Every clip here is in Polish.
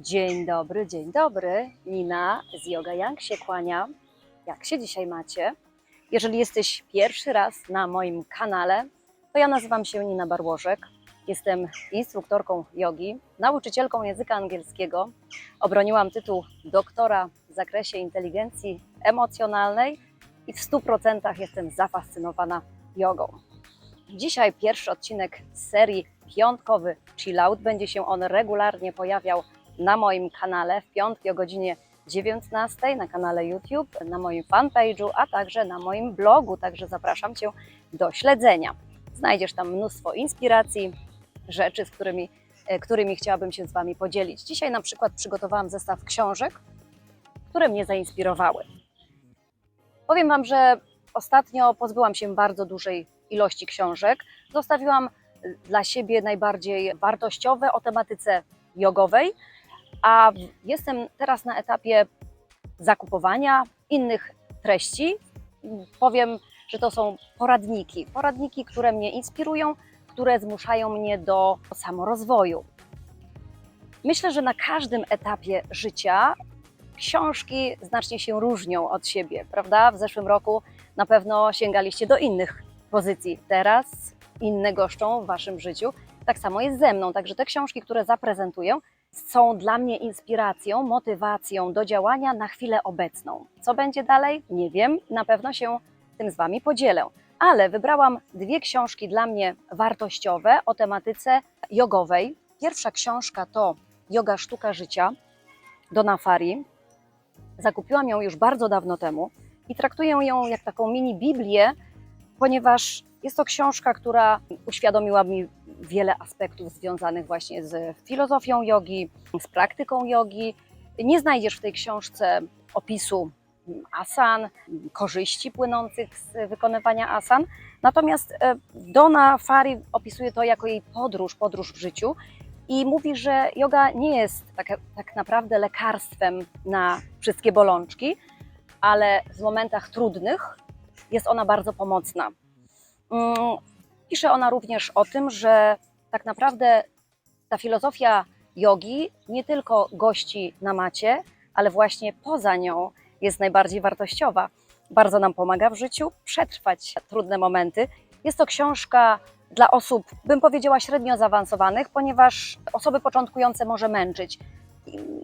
Dzień dobry, dzień dobry. Nina z Yoga Yang się kłania. Jak się dzisiaj macie? Jeżeli jesteś pierwszy raz na moim kanale, to ja nazywam się Nina Barłożek. Jestem instruktorką jogi, nauczycielką języka angielskiego. Obroniłam tytuł doktora w zakresie inteligencji emocjonalnej i w 100% jestem zafascynowana jogą. Dzisiaj pierwszy odcinek serii piątkowy Chill Out. Będzie się on regularnie pojawiał na moim kanale w piątki o godzinie 19 na kanale YouTube, na moim fanpage'u, a także na moim blogu. Także zapraszam Cię do śledzenia. Znajdziesz tam mnóstwo inspiracji, rzeczy, z którymi, e, którymi chciałabym się z Wami podzielić. Dzisiaj na przykład przygotowałam zestaw książek, które mnie zainspirowały. Powiem Wam, że ostatnio pozbyłam się bardzo dużej ilości książek. Zostawiłam dla siebie najbardziej wartościowe o tematyce jogowej, a jestem teraz na etapie zakupowania innych treści. Powiem, że to są poradniki. Poradniki, które mnie inspirują, które zmuszają mnie do samorozwoju. Myślę, że na każdym etapie życia książki znacznie się różnią od siebie, prawda? W zeszłym roku na pewno sięgaliście do innych pozycji. Teraz inne goszczą w waszym życiu. Tak samo jest ze mną. Także te książki, które zaprezentuję, są dla mnie inspiracją, motywacją do działania na chwilę obecną. Co będzie dalej? Nie wiem. Na pewno się tym z wami podzielę. Ale wybrałam dwie książki dla mnie wartościowe o tematyce jogowej. Pierwsza książka to Yoga Sztuka Życia Dona Fari. Zakupiłam ją już bardzo dawno temu i traktuję ją jak taką mini Biblię, ponieważ jest to książka, która uświadomiła mi wiele aspektów związanych właśnie z filozofią jogi, z praktyką jogi. Nie znajdziesz w tej książce opisu asan, korzyści płynących z wykonywania asan. Natomiast e, Dona Fari opisuje to jako jej podróż, podróż w życiu i mówi, że yoga nie jest tak, tak naprawdę lekarstwem na wszystkie bolączki, ale w momentach trudnych jest ona bardzo pomocna. Mm, Pisze ona również o tym, że tak naprawdę ta filozofia jogi nie tylko gości na macie, ale właśnie poza nią jest najbardziej wartościowa. Bardzo nam pomaga w życiu przetrwać trudne momenty. Jest to książka dla osób, bym powiedziała, średnio zaawansowanych, ponieważ osoby początkujące może męczyć.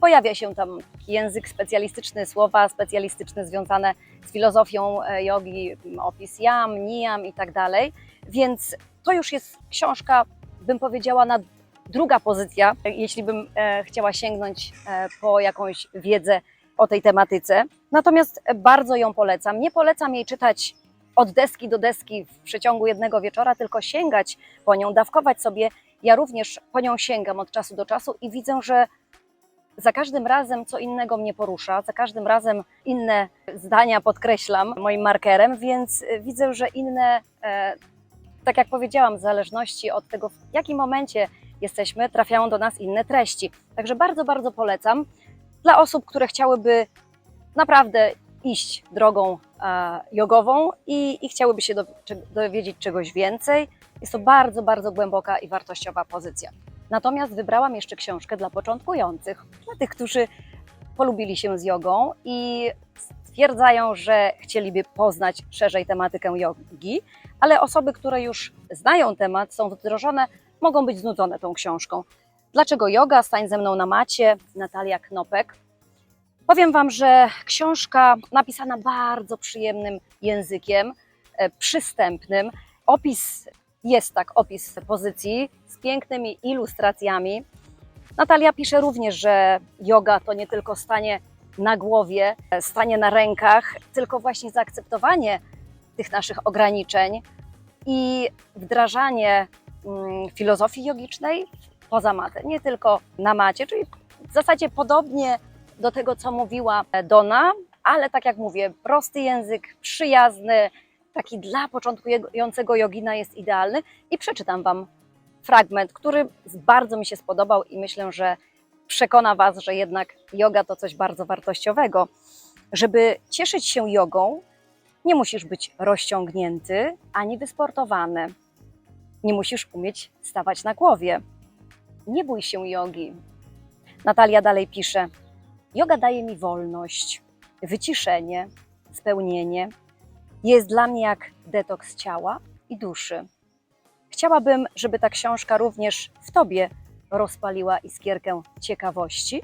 Pojawia się tam język specjalistyczny, słowa specjalistyczne związane z filozofią e, jogi, opis yam, niyam i tak dalej. Więc to już jest książka, bym powiedziała, na druga pozycja, jeśli bym e, chciała sięgnąć e, po jakąś wiedzę o tej tematyce. Natomiast bardzo ją polecam. Nie polecam jej czytać od deski do deski w przeciągu jednego wieczora, tylko sięgać po nią, dawkować sobie. Ja również po nią sięgam od czasu do czasu i widzę, że za każdym razem co innego mnie porusza, za każdym razem inne zdania podkreślam moim markerem, więc y, widzę, że inne, e, tak jak powiedziałam, w zależności od tego, w jakim momencie jesteśmy, trafiają do nas inne treści. Także bardzo, bardzo polecam dla osób, które chciałyby naprawdę iść drogą e, jogową i, i chciałyby się dowiedzieć czegoś więcej. Jest to bardzo, bardzo głęboka i wartościowa pozycja. Natomiast wybrałam jeszcze książkę dla początkujących, dla tych, którzy polubili się z jogą i stwierdzają, że chcieliby poznać szerzej tematykę jogi, ale osoby, które już znają temat, są wdrożone, mogą być znudzone tą książką. Dlaczego yoga? Stań ze mną na macie. Natalia Knopek. Powiem Wam, że książka napisana bardzo przyjemnym językiem, e, przystępnym. Opis jest tak, opis pozycji pięknymi ilustracjami. Natalia pisze również, że yoga to nie tylko stanie na głowie, stanie na rękach, tylko właśnie zaakceptowanie tych naszych ograniczeń i wdrażanie mm, filozofii jogicznej poza matę, nie tylko na macie, czyli w zasadzie podobnie do tego, co mówiła Dona, ale tak jak mówię, prosty język, przyjazny, taki dla początkującego jogina jest idealny i przeczytam Wam fragment, który bardzo mi się spodobał i myślę, że przekona Was, że jednak yoga to coś bardzo wartościowego. Żeby cieszyć się jogą, nie musisz być rozciągnięty ani wysportowany. Nie musisz umieć stawać na głowie. Nie bój się jogi. Natalia dalej pisze: Yoga daje mi wolność, wyciszenie, spełnienie. Jest dla mnie jak detoks ciała i duszy. Chciałabym, żeby ta książka również w Tobie rozpaliła iskierkę ciekawości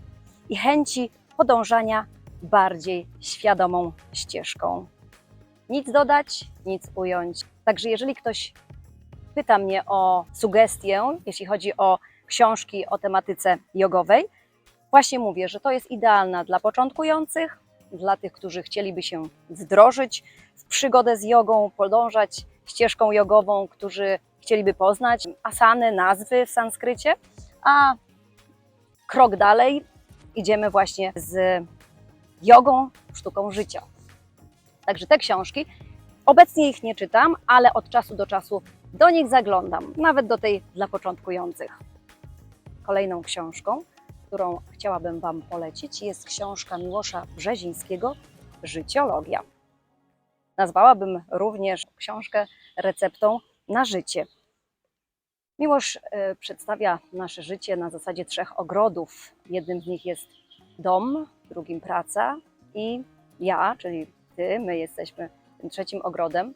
i chęci podążania bardziej świadomą ścieżką. Nic dodać, nic ująć. Także jeżeli ktoś pyta mnie o sugestię, jeśli chodzi o książki o tematyce jogowej, właśnie mówię, że to jest idealna dla początkujących, dla tych, którzy chcieliby się wdrożyć w przygodę z jogą, podążać ścieżką jogową, którzy chcieliby poznać asany, nazwy w sanskrycie, a krok dalej idziemy właśnie z jogą, sztuką życia. Także te książki, obecnie ich nie czytam, ale od czasu do czasu do nich zaglądam, nawet do tej dla początkujących. Kolejną książką, którą chciałabym Wam polecić, jest książka Miłosza Brzezińskiego Życiologia. Nazwałabym również książkę receptą na życie. Miłosz e, przedstawia nasze życie na zasadzie trzech ogrodów. Jednym z nich jest dom, drugim praca i ja, czyli ty, my jesteśmy tym trzecim ogrodem.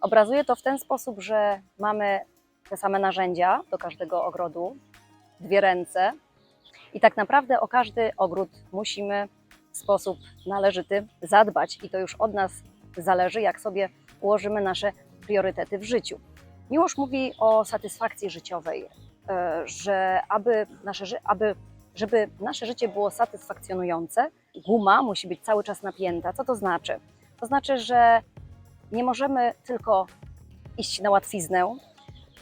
Obrazuje to w ten sposób, że mamy te same narzędzia do każdego ogrodu, dwie ręce i tak naprawdę o każdy ogród musimy w sposób należyty zadbać i to już od nas zależy, jak sobie ułożymy nasze priorytety w życiu. Miłosz mówi o satysfakcji życiowej, e, że aby, nasze, aby żeby nasze życie było satysfakcjonujące, guma musi być cały czas napięta. Co to znaczy? To znaczy, że nie możemy tylko iść na łatwiznę,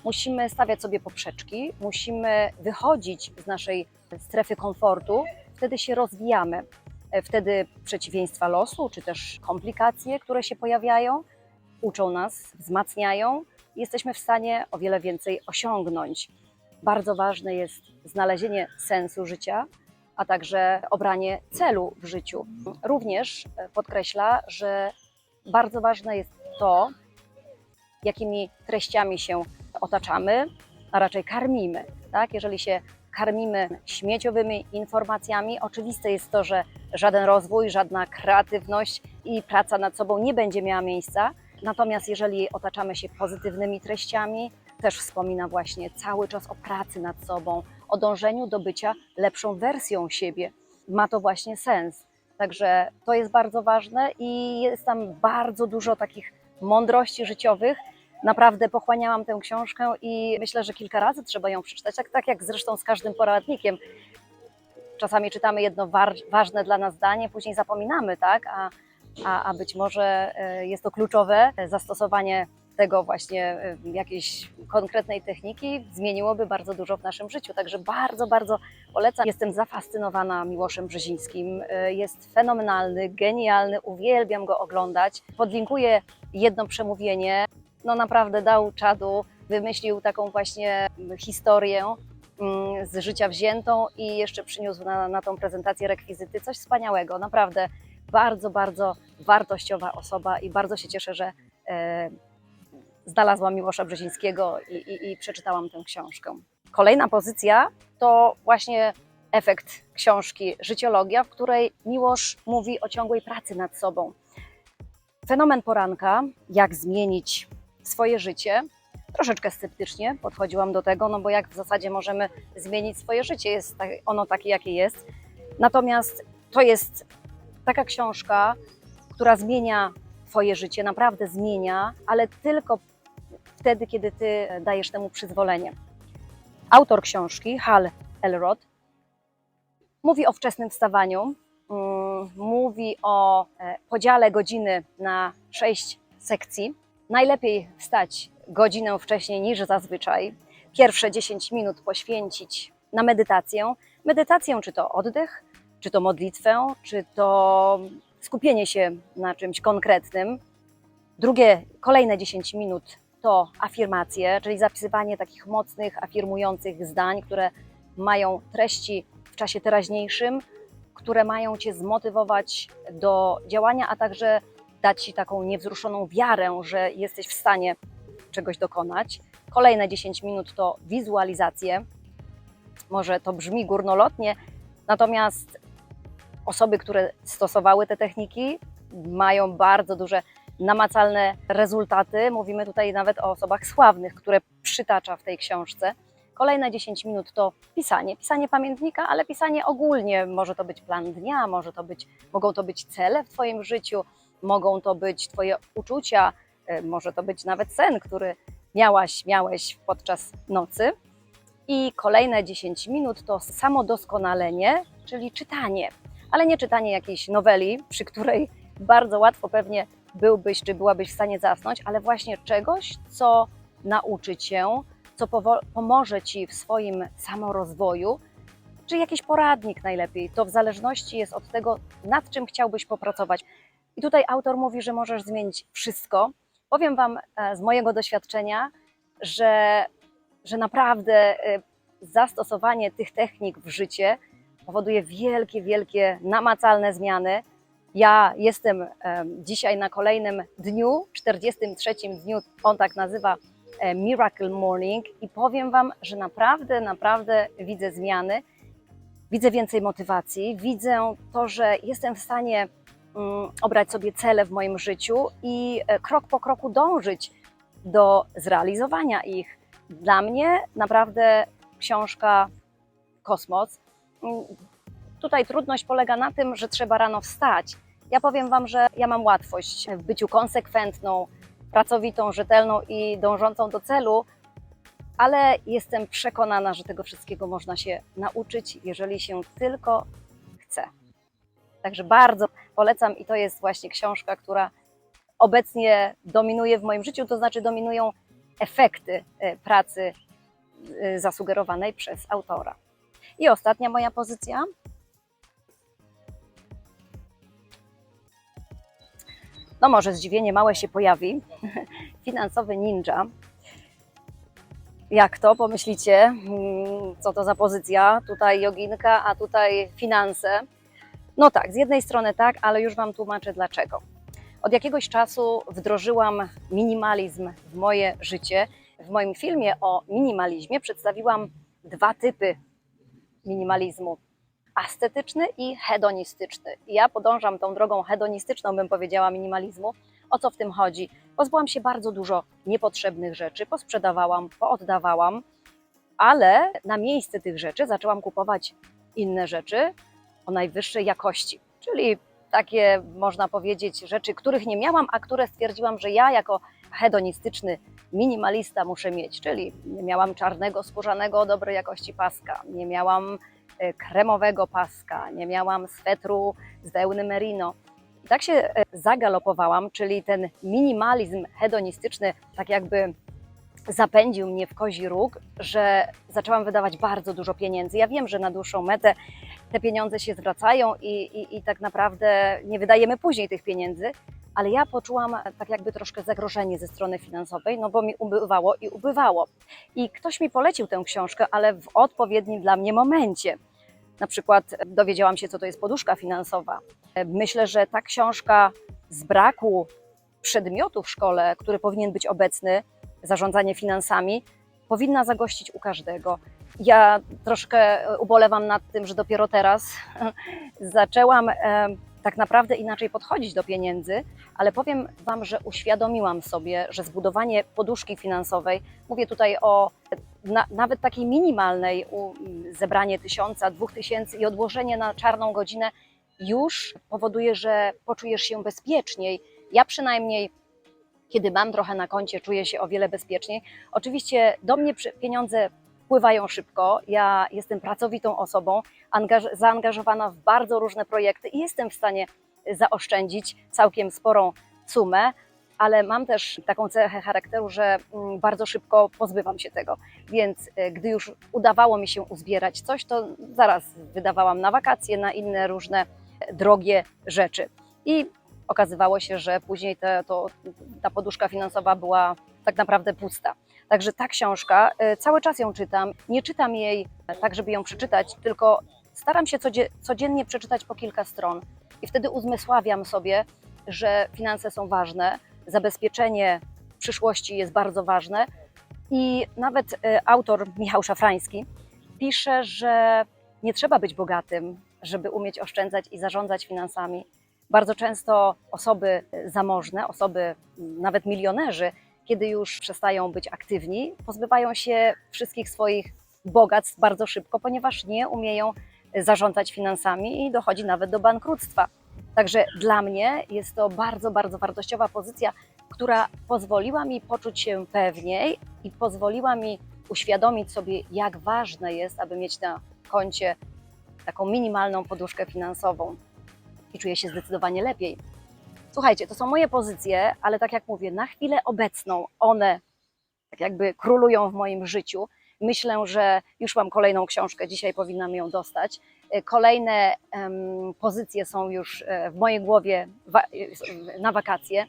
musimy stawiać sobie poprzeczki, musimy wychodzić z naszej strefy komfortu, wtedy się rozwijamy. E, Wtedy przeciwieństwa losu, czy też komplikacje, które się pojawiają, uczą nas, wzmacniają jesteśmy w stanie o wiele więcej osiągnąć. Bardzo ważne jest znalezienie sensu życia, a także obranie celu w życiu. Również e, podkreśla, że bardzo ważne jest to, jakimi treściami się otaczamy, a raczej karmimy. Tak? Jeżeli się karmimy śmieciowymi informacjami, oczywiste jest to, że żaden rozwój, żadna kreatywność i praca nad sobą nie będzie miała miejsca. Natomiast jeżeli otaczamy się pozytywnymi treściami, też wspomina właśnie cały czas o pracy nad sobą, o dążeniu do bycia lepszą wersją siebie. Ma to właśnie sens. Także to jest bardzo ważne i jest tam bardzo dużo takich mądrości życiowych. Naprawdę pochłaniałam tę książkę i myślę, że kilka razy trzeba ją przeczytać, tak, tak jak zresztą z każdym poradnikiem. Czasami czytamy jedno ważne dla nas zdanie, później zapominamy, tak? A, a, a być może e, jest to kluczowe zastosowanie tego właśnie e, jakiejś konkretnej techniki zmieniłoby bardzo dużo w naszym życiu. Także bardzo, bardzo polecam. Jestem zafascynowana Miłoszem Brzezińskim. E, Jest fenomenalny, genialny, uwielbiam go oglądać. Podlinkuję jedno przemówienie. No naprawdę dał czadu, wymyślił taką właśnie historię z życia wziętą i jeszcze przyniósł na, na tą prezentację rekwizyty. Coś wspaniałego, naprawdę bardzo, bardzo wartościowa osoba i bardzo się cieszę, że e, znalazłam Miłosza Brzezińskiego i, i, i przeczytałam tę książkę. Kolejna pozycja to właśnie efekt książki Życiologia, w której Miłosz mówi o ciągłej pracy nad sobą. Fenomen poranka, jak zmienić swoje życie. Troszeczkę sceptycznie podchodziłam do tego, no bo jak w zasadzie możemy zmienić swoje życie, jest ono takie, jakie jest. Natomiast to jest taka książka, która zmienia Twoje życie, naprawdę zmienia, ale tylko wtedy, kiedy Ty dajesz temu przyzwolenie. Autor książki, Hal Elrod, mówi o wczesnym wstawaniu, mm, mówi o e, podziale godziny na sześć sekcji. Najlepiej wstać godzinę wcześniej niż zazwyczaj. Pierwsze 10 minut poświęcić na medytację. Medytację, czy to oddech, czy to modlitwę, czy to skupienie się na czymś konkretnym. Drugie, kolejne 10 minut to afirmacje, czyli zapisywanie takich mocnych, afirmujących zdań, które mają treści w czasie teraźniejszym, które mają Cię zmotywować do działania, a także dać Ci taką niewzruszoną wiarę, że jesteś w stanie czegoś dokonać. Kolejne 10 minut to wizualizacje. Może to brzmi górnolotnie, Natomiast osoby, które stosowały te techniki, mają bardzo duże namacalne rezultaty. Mówimy tutaj nawet o osobach sławnych, które przytacza w tej książce. Kolejne 10 minut to pisanie, pisanie pamiętnika, ale pisanie ogólnie. Może to być plan dnia, może to być, mogą to być cele w Twoim życiu, mogą to być Twoje uczucia, e, może to być nawet sen, który miałaś, miałeś podczas nocy. I kolejne 10 minut to samodoskonalenie, czyli czytanie, ale nie czytanie jakiejś noweli, przy której bardzo łatwo pewnie byłbyś czy byłabyś w stanie zasnąć, ale właśnie czegoś, co nauczy cię, co pomoże ci w swoim samorozwoju, czy jakiś poradnik najlepiej. To w zależności jest od tego, nad czym chciałbyś popracować. I tutaj autor mówi, że możesz zmienić wszystko. Powiem Wam e, z mojego doświadczenia, że, że naprawdę e, zastosowanie tych technik w życie powoduje wielkie, wielkie, namacalne zmiany. Ja jestem em, dzisiaj na kolejnym dniu, 43 dniu, on tak nazywa e, Miracle Morning i powiem Wam, że naprawdę, naprawdę widzę zmiany, widzę więcej motywacji, widzę to, że jestem w stanie mm, obrać sobie cele w moim życiu i e, krok po kroku dążyć do zrealizowania ich. Dla mnie naprawdę książka Kosmos. Tutaj trudność polega na tym, że trzeba rano wstać. Ja powiem Wam, że ja mam łatwość w byciu konsekwentną, pracowitą, rzetelną i dążącą do celu, ale jestem przekonana, że tego wszystkiego można się nauczyć, jeżeli się tylko chce. Także bardzo polecam i to jest właśnie książka, która obecnie dominuje w moim życiu, to znaczy dominują efekty e, pracy e, zasugerowanej przez autora. I ostatnia moja pozycja. No może zdziwienie małe się pojawi. Finansowy ninja. Jak to pomyślicie? Mm, Co to za pozycja? Tutaj joginka, a tutaj finanse. No tak, z jednej strony tak, ale już Wam tłumaczę dlaczego. Od jakiegoś czasu wdrożyłam minimalizm w moje życie. W moim filmie o minimalizmie przedstawiłam dwa typy minimalizmu: ascetyczny i hedonistyczny. Ja podążam tą drogą hedonistyczną, bym powiedziała, minimalizmu. O co w tym chodzi? Pozbyłam się bardzo dużo niepotrzebnych rzeczy, posprzedawałam, pooddawałam, ale na miejsce tych rzeczy zaczęłam kupować inne rzeczy o najwyższej jakości, czyli takie, można powiedzieć, rzeczy, których nie miałam, a które stwierdziłam, że ja jako hedonistyczny minimalista muszę mieć, czyli nie miałam czarnego, skórzanego dobrej jakości paska, nie miałam e, kremowego paska, nie miałam swetru z wełny merino. Tak się e, zagalopowałam, czyli ten minimalizm hedonistyczny tak jakby zapędził mnie w kozi róg, że zaczęłam wydawać bardzo dużo pieniędzy. Ja wiem, że na dłuższą metę te pieniądze się zwracają i, i, i tak naprawdę nie wydajemy później tych pieniędzy, ale ja poczułam tak jakby troszkę zagrożenie ze strony finansowej, no bo mi ubywało i ubywało. I ktoś mi polecił tę książkę, ale w odpowiednim dla mnie momencie. Na przykład dowiedziałam się, co to jest poduszka finansowa. Myślę, że ta książka z braku przedmiotu w szkole, który powinien być obecny, zarządzanie finansami, powinna zagościć u każdego. Ja troszkę ubolewam nad tym, że dopiero teraz zaczęłam e, tak naprawdę inaczej podchodzić do pieniędzy, ale powiem Wam, że uświadomiłam sobie, że zbudowanie poduszki finansowej, mówię tutaj o na, nawet takiej minimalnej, u, zebranie tysiąca, dwóch tysięcy i odłożenie na czarną godzinę, już powoduje, że poczujesz się bezpieczniej. Ja przynajmniej kiedy mam trochę na koncie, czuję się o wiele bezpieczniej. Oczywiście do mnie pieniądze wpływają szybko. Ja jestem pracowitą osobą, angaż- zaangażowana w bardzo różne projekty i jestem w stanie zaoszczędzić całkiem sporą sumę, ale mam też taką cechę charakteru, że mm, bardzo szybko pozbywam się tego. Więc e, gdy już udawało mi się uzbierać coś, to zaraz wydawałam na wakacje, na inne różne e, drogie rzeczy. I okazywało się, że później te, to, ta poduszka finansowa była tak naprawdę pusta. Także ta książka, y, cały czas ją czytam. Nie czytam jej tak, żeby ją przeczytać, tylko staram się codzie- codziennie przeczytać po kilka stron. I wtedy uzmysławiam sobie, że finanse są ważne, zabezpieczenie przyszłości jest bardzo ważne. I nawet y, autor Michał Szafrański pisze, że nie trzeba być bogatym, żeby umieć oszczędzać i zarządzać finansami. Bardzo często osoby zamożne, osoby nawet milionerzy, kiedy już przestają być aktywni, pozbywają się wszystkich swoich bogactw bardzo szybko, ponieważ nie umieją zarządzać finansami i dochodzi nawet do bankructwa. Także dla mnie jest to bardzo, bardzo wartościowa pozycja, która pozwoliła mi poczuć się pewniej i pozwoliła mi uświadomić sobie, jak ważne jest, aby mieć na koncie taką minimalną poduszkę finansową. I czuję się zdecydowanie lepiej. Słuchajcie, to są moje pozycje, ale tak jak mówię, na chwilę obecną one tak jakby królują w moim życiu. Myślę, że już mam kolejną książkę, dzisiaj powinnam ją dostać. E, Kolejne em, pozycje są już e, w mojej głowie wa- e, na wakacje.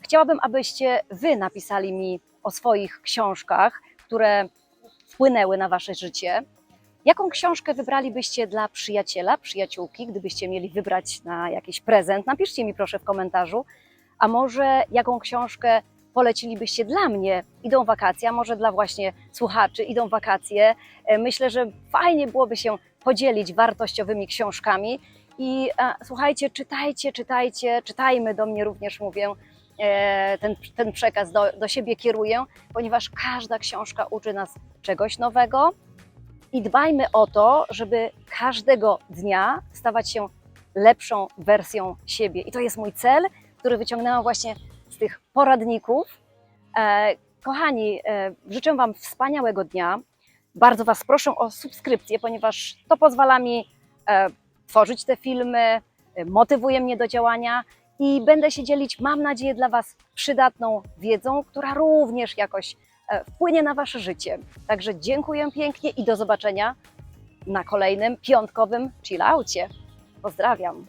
Chciałabym, abyście Wy napisali mi o swoich książkach, które wpłynęły na Wasze życie. Jaką książkę wybralibyście dla przyjaciela, przyjaciółki, gdybyście mieli wybrać na jakiś prezent? Napiszcie mi proszę w komentarzu. A może jaką książkę polecilibyście dla mnie? Idą wakacje, a może dla właśnie słuchaczy idą wakacje. E, Myślę, że fajnie byłoby się podzielić wartościowymi książkami. I e, słuchajcie, czytajcie, czytajcie, czytajmy, do mnie również mówię. E, ten, ten przekaz do, do siebie kieruję, ponieważ każda książka uczy nas czegoś nowego i dbajmy o to, żeby każdego dnia stawać się lepszą wersją siebie. I to jest mój cel, który wyciągnęłam właśnie z tych poradników. E, kochani, e, życzę Wam wspaniałego dnia. Bardzo Was proszę o subskrypcję, ponieważ to pozwala mi e, tworzyć te filmy, motywuje mnie do działania i będę się dzielić, mam nadzieję, dla Was przydatną wiedzą, która również jakoś wpłynie na Wasze życie. Także dziękuję pięknie i do zobaczenia na kolejnym piątkowym chillaucie. Pozdrawiam.